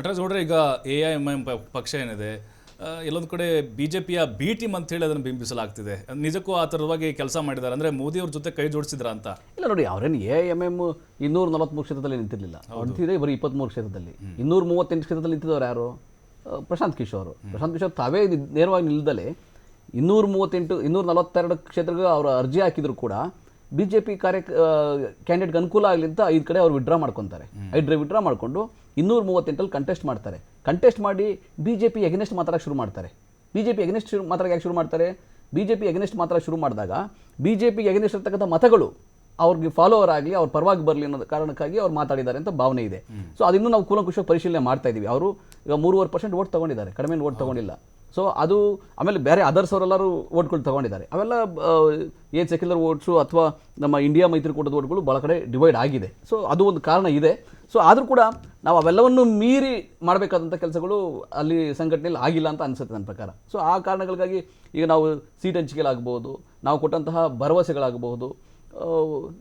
ನಟರಾಜ್ ನೋಡ್ರಿ ಈಗ A I M M ಪಕ್ಷ ಏನಿದೆ ಎಲ್ಲೊಂದು ಕಡೆ ಬಿ ಜೆ ಪಿಯ ಬಿ ಟೀಮ್ ಅಂತ ಹೇಳಿ ಅದನ್ನು ಬಿಂಬಿಸಲಾಗ್ತಿದೆ. ನಿಜಕ್ಕೂ ಆ ಥರವಾಗಿ ಕೆಲಸ ಮಾಡಿದ್ದಾರೆ ಅಂದರೆ ಮೋದಿ ಅವ್ರ ಜೊತೆ ಕೈ ಜೋಡಿಸಿದ್ರ ಅಂತ? ಇಲ್ಲ ನೋಡಿ ಅವ್ರೇನು ಎ ಎಂ ಎಂ ಇನ್ನೂರ ನಲವತ್ತ್ಮೂರು ಕ್ಷೇತ್ರದಲ್ಲಿ ನಿಂತಿರಲಿಲ್ಲ. ನಿಂತಿದೆ ಬರೀ ಇಪ್ಪತ್ತ್ಮೂರು ಕ್ಷೇತ್ರದಲ್ಲಿ. ಇನ್ನೂರ ಮೂವತ್ತೆಂಟು ಕ್ಷೇತ್ರದಲ್ಲಿ ನಿಂತಿದ್ದವ್ರು ಯಾರು? ಪ್ರಶಾಂತ್ ಕಿಶೋರ್. ಪ್ರಶಾಂತ್ ಕಿಶೋರ್ ತಾವೇ ನೇರವಾಗಿ ನಿಲ್ದಲೆ ಇನ್ನೂರ ಮೂವತ್ತೆಂಟು ಇನ್ನೂರ ನಲವತ್ತೆರಡು ಕ್ಷೇತ್ರಕ್ಕೆ ಅವರು ಅರ್ಜಿ ಹಾಕಿದ್ರು ಕೂಡ ಬಿ ಜೆ ಪಿ ಕಾರ್ಯ ಕ್ಯಾಂಡಿಡೇಟ್ಗೆ ಅನುಕೂಲ ಆಗಲಿ ಅಂತ ಐದು ಕಡೆ ಅವ್ರು ವಿಡ್ರಾ ಮಾಡ್ಕೊತಾರೆ. ಐದು ವಿಡ್ರಾ ಮಾಡಿಕೊಂಡು ಇನ್ನೂರ ಮೂವತ್ತೆಂಟಲ್ಲಿ ಕಂಟೆಸ್ಟ್ ಮಾಡ್ತಾರೆ. ಕಂಟೆಸ್ಟ್ ಮಾಡಿ ಬಿ ಜೆ ಪಿ ಎಗ್ನೆಸ್ಟ್ ಮಾತಾಡೋಕೆ ಶುರು ಮಾಡ್ತಾರೆ. ಬಿ ಜೆ ಪಿ ಎಗ್ನೆಸ್ಟ್ ಶುರು ಮಾತಾಡೋಕೆ ಯಾಕೆ ಶುರು ಮಾಡ್ತಾರೆ? ಬಿ ಜೆ ಪಿ ಎಗ್ನೆಸ್ಟ್ ಮಾತ್ರ ಶುರು ಮಾಡಿದಾಗ ಬಿ ಜೆ ಪಿ ಎಗ್ನೆಸ್ಟ್ ಇರ್ತಕ್ಕಂಥ ಮತಗಳು ಅವ್ರಿಗೆ ಫಾಲೋವರ್ ಆಗಲಿ, ಅವ್ರ ಪರವಾಗಿ ಬರಲಿ ಅನ್ನೋ ಕಾರಣಕ್ಕಾಗಿ ಅವ್ರು ಮಾತಾಡಿದ್ದಾರೆ ಅಂತ ಭಾವನೆ ಇದೆ. ಸೊ ಅದನ್ನು ನಾವು ಕೂಲಂಕುಷವಾಗಿ ಪರಿಶೀಲನೆ ಮಾಡ್ತಾ ಇದ್ದೀವಿ ಅವರು ಈಗ ಮೂರುವರೆ ಪರ್ಸೆಂಟ್ ಓಟ್ ತೊಗೊಂಡಿದ್ದಾರೆ. ಕಡಿಮೆ ಓಟ್ ತಗೊಂಡಿಲ್ಲ. ಸೊ ಅದು ಆಮೇಲೆ ಬೇರೆ ಅದರ್ಸ್ ಅವರೆಲ್ಲರೂ ಓಟ್ಗಳು ತಗೊಂಡಿದ್ದಾರೆ. ಅವೆಲ್ಲ ಏನು ಸೆಕ್ಯುಲರ್ ಓಟ್ಸು ಅಥವಾ ನಮ್ಮ ಇಂಡಿಯಾ ಮೈತ್ರಿಕೂಟದ ಓಟ್ಗಳು ಭಾಳ ಕಡೆ ಡಿವೈಡ್ ಆಗಿದೆ. ಸೊ ಅದು ಒಂದು ಕಾರಣ ಇದೆ. ಸೊ ಆದರೂ ಕೂಡ ನಾವು ಅವೆಲ್ಲವನ್ನು ಮೀರಿ ಮಾಡಬೇಕಾದಂಥ ಕೆಲಸಗಳು ಅಲ್ಲಿ ಸಂಘಟನೆಯಲ್ಲಿ ಆಗಿಲ್ಲ ಅಂತ ಅನಿಸುತ್ತೆ ನನ್ನ ಪ್ರಕಾರ. ಸೊ ಆ ಕಾರಣಗಳಿಗಾಗಿ ಈಗ ನಾವು ಸೀಟ್ ಹಂಚಿಕೆಲಾಗ್ಬೋದು, ನಾವು ಕೊಟ್ಟಂತಹ ಭರವಸೆಗಳಾಗಬಹುದು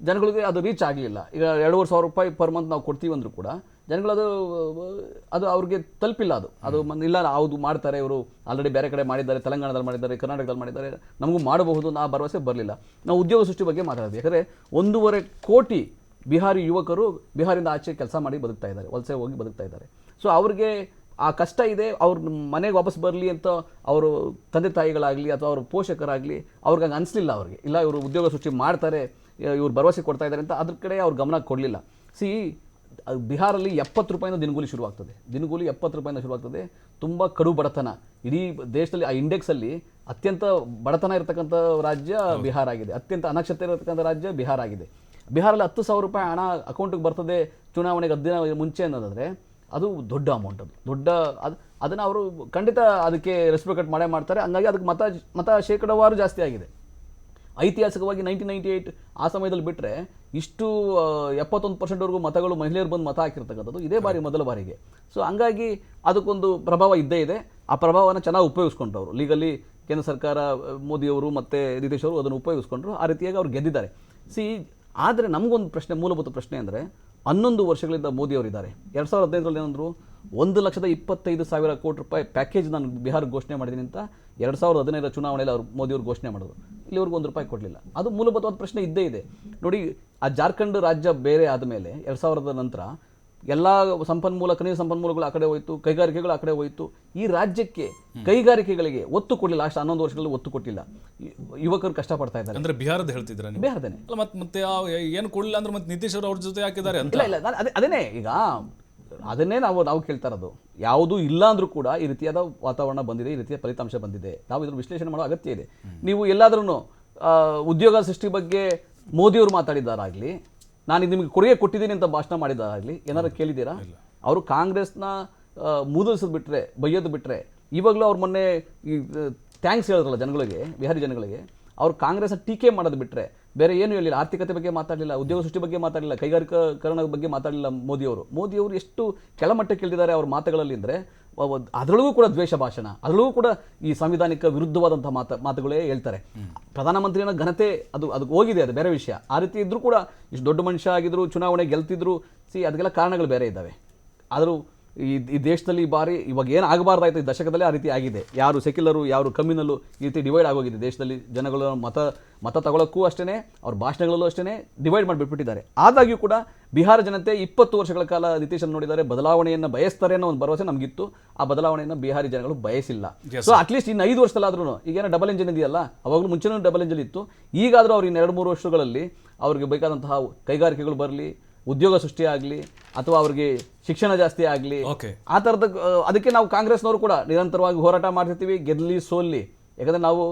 ಜನಗಳಿಗೆ ಅದು ರೀಚ್ ಆಗಲಿಲ್ಲ. ಈಗ ಎರಡೂವರೆ ಸಾವಿರ ರೂಪಾಯಿ ಪರ್ ಮಂತ್ ನಾವು ಕೊಡ್ತೀವಿ ಅಂದರೂ ಕೂಡ ಜನಗಳದು ಅದು ಅವ್ರಿಗೆ ತಲುಪಿಲ್ಲ ಅದು. ಅದು ಇಲ್ಲ, ಹೌದು, ಮಾಡ್ತಾರೆ ಇವರು. ಆಲ್ರೆಡಿ ಬೇರೆ ಕಡೆ ಮಾಡಿದ್ದಾರೆ, ತೆಲಂಗಾಣದಲ್ಲಿ ಮಾಡಿದ್ದಾರೆ, ಕರ್ನಾಟಕದಲ್ಲಿ ಮಾಡಿದ್ದಾರೆ. ನಮಗೂ ಮಾಡಬಹುದು ನಾ ಭರವಸೆ ಬರಲಿಲ್ಲ. ನಾವು ಉದ್ಯೋಗ ಸೃಷ್ಟಿ ಬಗ್ಗೆ ಮಾತಾಡೋದು ಯಾಕಂದರೆ ಒಂದೂವರೆ ಕೋಟಿ ಬಿಹಾರಿ ಯುವಕರು ಬಿಹಾರಿಂದ ಆಚೆ ಕೆಲಸ ಮಾಡಿ ಬದುಕ್ತಾ ಇದ್ದಾರೆ, ವಲಸೆ ಹೋಗಿ ಬದುಕ್ತಾ ಇದ್ದಾರೆ. ಸೊ ಅವ್ರಿಗೆ ಆ ಕಷ್ಟ ಇದೆ, ಅವ್ರ ಮನೆಗೆ ವಾಪಸ್ ಬರಲಿ ಅಂತ ಅವರು ತಂದೆ ತಾಯಿಗಳಾಗಲಿ ಅಥವಾ ಅವ್ರ ಪೋಷಕರಾಗಲಿ ಅವ್ರಿಗೆ ಹಂಗೆ ಅನಿಸ್ಲಿಲ್ಲ ಅವ್ರಿಗೆ. ಇಲ್ಲ, ಇವರು ಉದ್ಯೋಗ ಸೃಷ್ಟಿ ಮಾಡ್ತಾರೆ, ಇವ್ರು ಭರವಸೆ ಕೊಡ್ತಾ ಇದ್ದಾರೆ ಅಂತ ಅದ್ರ ಕಡೆ ಅವ್ರು ಗಮನ ಕೊಡಲಿಲ್ಲ. ಸಿ ಬಿಹಾರಲ್ಲಿ ಎಪ್ಪತ್ತು ರೂಪಾಯಿಂದ ದಿನಗೂಲಿ ಶುರುವಾಗ್ತದೆ. ದಿನಗೂಲಿ ಎಪ್ಪತ್ತು ರೂಪಾಯಿಂದ ಶುರುವಾಗ್ತದೆ. ತುಂಬ ಕಡು ಬಡತನ. ಇಡೀ ದೇಶದಲ್ಲಿ, ಆ ಇಂಡೆಕ್ಸಲ್ಲಿ ಅತ್ಯಂತ ಬಡತನ ಇರತಕ್ಕಂಥ ರಾಜ್ಯ ಬಿಹಾರ ಆಗಿದೆ. ಅತ್ಯಂತ ಅನಕ್ಷತೆ ಇರತಕ್ಕಂಥ ರಾಜ್ಯ ಬಿಹಾರ ಆಗಿದೆ. ಬಿಹಾರಲ್ಲಿ ಹತ್ತು ಸಾವಿರ ರೂಪಾಯಿ ಹಣ ಅಕೌಂಟಿಗೆ ಬರ್ತದೆ, ಚುನಾವಣೆಗೆ ಹತ್ತು ದಿನ ಮುಂಚೆ ಅನ್ನೋದಾದರೆ ಅದು ದೊಡ್ಡ ಅಮೌಂಟ್ ಅದು. ದೊಡ್ಡ ಅದು, ಅದನ್ನು ಅವರು ಖಂಡಿತ ಅದಕ್ಕೆ ರೆಸ್ಪೆಕ್ಟ್ ಮಾಡೇ ಮಾಡ್ತಾರೆ. ಹಂಗಾಗಿ ಅದಕ್ಕೆ ಮತ ಮತ ಶೇಕಡವಾರು ಜಾಸ್ತಿ ಆಗಿದೆ. ಐತಿಹಾಸಿಕವಾಗಿ ನೈನ್ಟೀನ್ ನೈಂಟಿ ಏಯ್ಟ್ ಆ ಸಮಯದಲ್ಲಿ ಬಿಟ್ಟರೆ ಇಷ್ಟು ಎಪ್ಪತ್ತೊಂದು ಪರ್ಸೆಂಟ್ವರೆಗೂ ಮತಗಳು ಮಹಿಳೆಯರು ಬಂದು ಮತ ಹಾಕಿರ್ತಕ್ಕಂಥದ್ದು ಇದೇ ಬಾರಿ ಮೊದಲ ಬಾರಿಗೆ. ಸೊ ಹಂಗಾಗಿ ಅದಕ್ಕೊಂದು ಪ್ರಭಾವ ಇದ್ದೇ ಇದೆ. ಆ ಪ್ರಭಾವನ ಚೆನ್ನಾಗಿ ಉಪಯೋಗಿಸ್ಕೊಂಡ್ರು ಅವರು. ಲೀಗಲಿ ಕೇಂದ್ರ ಸರ್ಕಾರ, ಮೋದಿಯವರು ಮತ್ತು ನಿತೀಶ್ ಅವರು ಅದನ್ನು ಉಪಯೋಗಿಸ್ಕೊಂಡ್ರು. ಆ ರೀತಿಯಾಗಿ ಅವ್ರು ಗೆದ್ದಿದ್ದಾರೆ. ಸಿ ಆದರೆ ನಮಗೊಂದು ಪ್ರಶ್ನೆ, ಮೂಲಭೂತ ಪ್ರಶ್ನೆ ಅಂದರೆ ಹನ್ನೊಂದು ವರ್ಷಗಳಿಂದ ಮೋದಿಯವರಿದ್ದಾರೆ. ಎರಡು ಸಾವಿರದ ಹದಿನೈದರಲ್ಲಿ ಏನಂದ್ರು, ಒಂದು ಲಕ್ಷದ ಇಪ್ಪತ್ತೈದು ಸಾವಿರ ಕೋಟಿ ರೂಪಾಯಿ ಪ್ಯಾಕೇಜ್ ನಾನು ಬಿಹಾರ ಘೋಷಣೆ ಮಾಡಿದ್ದೀನಿ ಅಂತ ಎರಡು ಸಾವಿರದ ಹದಿನೈದರ ಚುನಾವಣೆಯಲ್ಲಿ ಅವರು ಮೋದಿಯವರು ಘೋಷಣೆ ಮಾಡಿದ್ರು. ಇಲ್ಲಿವರೆಗೂ ಒಂದು ರೂಪಾಯಿ ಕೊಡಲಿಲ್ಲ. ಅದು ಮೂಲಭೂತವಾದ ಪ್ರಶ್ನೆ ಇದ್ದೇ ಇದೆ. ನೋಡಿ, ಆ ಜಾರ್ಖಂಡ್ ರಾಜ್ಯ ಬೇರೆ ಆದಮೇಲೆ ಎರಡು ಸಾವಿರದ ನಂತರ ಎಲ್ಲ ಸಂಪನ್ಮೂಲ ಖನಿಜ ಸಂಪನ್ಮೂಲಗಳು ಆ ಕಡೆ ಹೋಯಿತು ಕೈಗಾರಿಕೆಗಳು ಆ ಕಡೆ ಹೋಯಿತು. ಈ ರಾಜ್ಯಕ್ಕೆ ಕೈಗಾರಿಕೆಗಳಿಗೆ ಒತ್ತು ಕೊಡಲಿಲ್ಲ. ಅಷ್ಟು ಹನ್ನೊಂದು ವರ್ಷಗಳಲ್ಲಿ ಒತ್ತು ಕೊಟ್ಟಿಲ್ಲ. ಯುವಕರು ಕಷ್ಟಪಡ್ತಾ ಇದ್ದಾರೆ. ಅಂದ್ರೆ ಬಿಹಾರದ ಹೇಳ್ತಿದ್ರ ಬಿಹಾರದೇನೆ ಅಲ್ಲ ಮತ್ತೆ ಮತ್ತೆ ಏನು ಕೊಡಲಿಲ್ಲ ಅಂದ್ರೆ ಮತ್ತೆ ನಿತೀಶ್ ಅವರು ಅವ್ರ ಜೊತೆ ಹಾಕಿದ್ದಾರೆ ಅಂತ. ಇಲ್ಲ ಇಲ್ಲ ಅದನ್ನೇ ಅದೇ ಅದೇನೇ ಈಗ ಅದನ್ನೇ ನಾವು ನಾವು ಕೇಳ್ತಾ ಇರೋದು. ಯಾವುದೂ ಇಲ್ಲ ಅಂದ್ರೂ ಕೂಡ ಈ ರೀತಿಯಾದ ವಾತಾವರಣ ಬಂದಿದೆ ಈ ರೀತಿಯ ಫಲಿತಾಂಶ ಬಂದಿದೆ. ನಾವು ಇದ್ರ ವಿಶ್ಲೇಷಣೆ ಮಾಡೋ ಅಗತ್ಯ ಇದೆ. ನೀವು ಎಲ್ಲಾದ್ರೂ ಉದ್ಯೋಗ ಸೃಷ್ಟಿ ಬಗ್ಗೆ ಮೋದಿಯವರು ಮಾತಾಡಿದ್ದಾರಾಗಲಿ ನಾನು ಇದು ನಿಮಗೆ ಕೊಡುಗೆ ಕೊಟ್ಟಿದ್ದೀನಿ ಅಂತ ಭಾಷಣ ಮಾಡಿದ್ದಾರಾಗಲಿ ಏನಾರು ಕೇಳಿದ್ದೀರಾ? ಅವರು ಕಾಂಗ್ರೆಸ್ನ ಮೂದಲಿಸೋದು ಬಿಟ್ಟರೆ ಬೈಯೋದು ಬಿಟ್ಟರೆ ಇವಾಗಲೂ ಅವ್ರು ಮೊನ್ನೆ ಈ ಥ್ಯಾಂಕ್ಸ್ ಹೇಳಿದ್ರಲ್ಲ ಜನಗಳಿಗೆ ಬಿಹಾರಿ ಜನಗಳಿಗೆ ಅವ್ರು ಕಾಂಗ್ರೆಸ್ನ ಟೀಕೆ ಮಾಡೋದು ಬಿಟ್ಟರೆ ಬೇರೆ ಏನು ಹೇಳಿಲ್ಲ, ಆರ್ಥಿಕತೆ ಬಗ್ಗೆ ಮಾತಾಡಲಿಲ್ಲ, ಉದ್ಯೋಗ ಸೃಷ್ಟಿ ಬಗ್ಗೆ ಮಾತಾಡಲಿಲ್ಲ ಕೈಗಾರಿಕಾಕರಣದ ಬಗ್ಗೆ ಮಾತಾಡಲಿಲ್ಲ ಮೋದಿಯವರು ಮೋದಿಯವರು ಎಷ್ಟು ಕೆಳಮಟ್ಟಕ್ಕೆ ಇಳಿದಿದ್ದಾರೆ ಅವ್ರ ಮಾತುಗಳಲ್ಲಿ ಅಂದರೆ ಅದರೊಳಗೂ ಕೂಡ ದ್ವೇಷ ಭಾಷಣ, ಅದರೊಳಗೂ ಕೂಡ ಈ ಸಂವಿಧಾನಿಕ ವಿರುದ್ಧವಾದಂಥ ಮಾತು ಮಾತುಗಳೇ ಹೇಳ್ತಾರೆ. ಪ್ರಧಾನಮಂತ್ರಿನ ಘನತೆ ಅದು ಅದಕ್ಕೆ ಹೋಗಿದೆ, ಅದು ಬೇರೆ ವಿಷಯ. ಆ ರೀತಿ ಇದ್ರೂ ಕೂಡ ಇಷ್ಟು ದೊಡ್ಡ ಮನುಷ್ಯ ಆಗಿದ್ರು, ಚುನಾವಣೆ ಗೆಲ್ತಿದ್ರು, ಸಿ, ಅದಕ್ಕೆಲ್ಲ ಕಾರಣಗಳು ಬೇರೆ ಇದ್ದಾವೆ. ಆದರೂ ಈ ಈ ದೇಶದಲ್ಲಿ ಈ ಬಾರಿ ಇವಾಗ ಏನು ಆಗಬಾರ್ದಾಯ್ತು ಈ ದಶಕದಲ್ಲಿ ಆ ರೀತಿ ಆಗಿದೆ. ಯಾರು ಸೆಕ್ಯುಲರು ಯಾರು ಕಮ್ಯುನಲ್ಲು ಈ ರೀತಿ ಡಿವೈಡ್ ಆಗೋಗಿದೆ. ದೇಶದಲ್ಲಿ ಜನಗಳು ಮತ ಮತ ತಗೊಳ್ಳೋಕ್ಕೂ ಅಷ್ಟೇ ಅವ್ರ ಭಾಷಣಗಳಲ್ಲೂ ಅಷ್ಟೇ ಡಿವೈಡ್ ಮಾಡಿಬಿಟ್ಬಿಟ್ಟಿದ್ದಾರೆ. ಆದಾಗ್ಯೂ ಕೂಡ ಬಿಹಾರ ಜನತೆ ಇಪ್ಪತ್ತು ವರ್ಷಗಳ ಕಾಲ ನಿತೀಶನ್ ನೋಡಿದ್ದಾರೆ ಬದಲಾವಣೆಯನ್ನು ಬಯಸ್ತಾರೆ ಅನ್ನೋ ಒಂದು ಭರವಸೆ ನಮಗಿತ್ತು. ಆ ಬದಲಾವಣೆಯನ್ನು ಬಿಹಾರಿ ಜನಗಳು ಬಯಸಿಲ್ಲ. ಸೊ ಅಟ್ಲೀಸ್ಟ್ ಇನ್ನು ಐದು ವರ್ಷದಲ್ಲಾದ್ರೂ ಈಗೇನೋ ಡಬಲ್ ಇಂಜಿನ್ ಇದೆಯಲ್ಲ ಅವಾಗಲೂ ಮುಂಚೆನೂ ಡಬಲ್ ಇಂಜಿನ್ ಇತ್ತು. ಈಗಾದರೂ ಅವ್ರು ಇನ್ನು ಎರಡು ಮೂರು ವರ್ಷಗಳಲ್ಲಿ ಅವ್ರಿಗೆ ಬೇಕಾದಂತಹ ಕೈಗಾರಿಕೆಗಳು ಬರಲಿ ಉದ್ಯೋಗ ಸೃಷ್ಟಿ ಆಗಲಿ ಅಥವಾ ಅವ್ರಿಗೆ ಶಿಕ್ಷಣ ಜಾಸ್ತಿ ಆಗಲಿ. ಆ ಥರದ ಅದಕ್ಕೆ ನಾವು ಕಾಂಗ್ರೆಸ್ನವರು ಕೂಡ ನಿರಂತರವಾಗಿ ಹೋರಾಟ ಮಾಡ್ತಿರ್ತೀವಿ ಗೆದ್ಲಿ ಸೋಲ್ಲಿ. ಯಾಕಂದ್ರೆ ನಾವು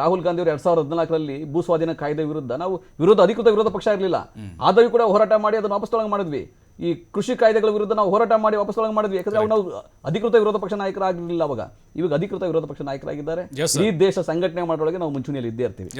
ರಾಹುಲ್ ಗಾಂಧಿ ಅವರು ಎರಡ್ ಸಾವಿರದ ಹದಿನಾಲ್ಕರಲ್ಲಿ ಭೂ ಸ್ವಾಧೀನ ಕಾಯ್ದೆ ವಿರುದ್ಧ ನಾವು ವಿರೋಧ ಅಧಿಕೃತ ವಿರೋಧ ಪಕ್ಷ ಇರಲಿಲ್ಲ ಆದರೂ ಕೂಡ ಹೋರಾಟ ಮಾಡಿ ಅದನ್ನು ವಾಪಸ್ ತೊಳಗೆ ಮಾಡಿದ್ವಿ. ಈ ಕೃಷಿ ಕಾಯ್ದೆಗಳ ವಿರುದ್ಧ ನಾವು ಹೋರಾಟ ಮಾಡಿ ವಾಪಸ್ ತೊಳಗೆ ಮಾಡಿದ್ವಿ. ಯಾಕಂದ್ರೆ ನಾವು ಅಧಿಕೃತ ವಿರೋಧ ಪಕ್ಷ ನಾಯಕರಾಗಿರಲಿಲ್ಲ ಅವಾಗ. ಇವಾಗ ಅಧಿಕೃತ ವಿರೋಧ ಪಕ್ಷ ನಾಯಕರಾಗಿದ್ದಾರೆ. ಈ ದೇಶ ಸಂಘಟನೆ ಮಾಡೋಳಗೆ ನಾವು ಮುಂಚೂಣಿಯಲ್ಲಿ ಇದ್ದೇ ಇರ್ತೀವಿ.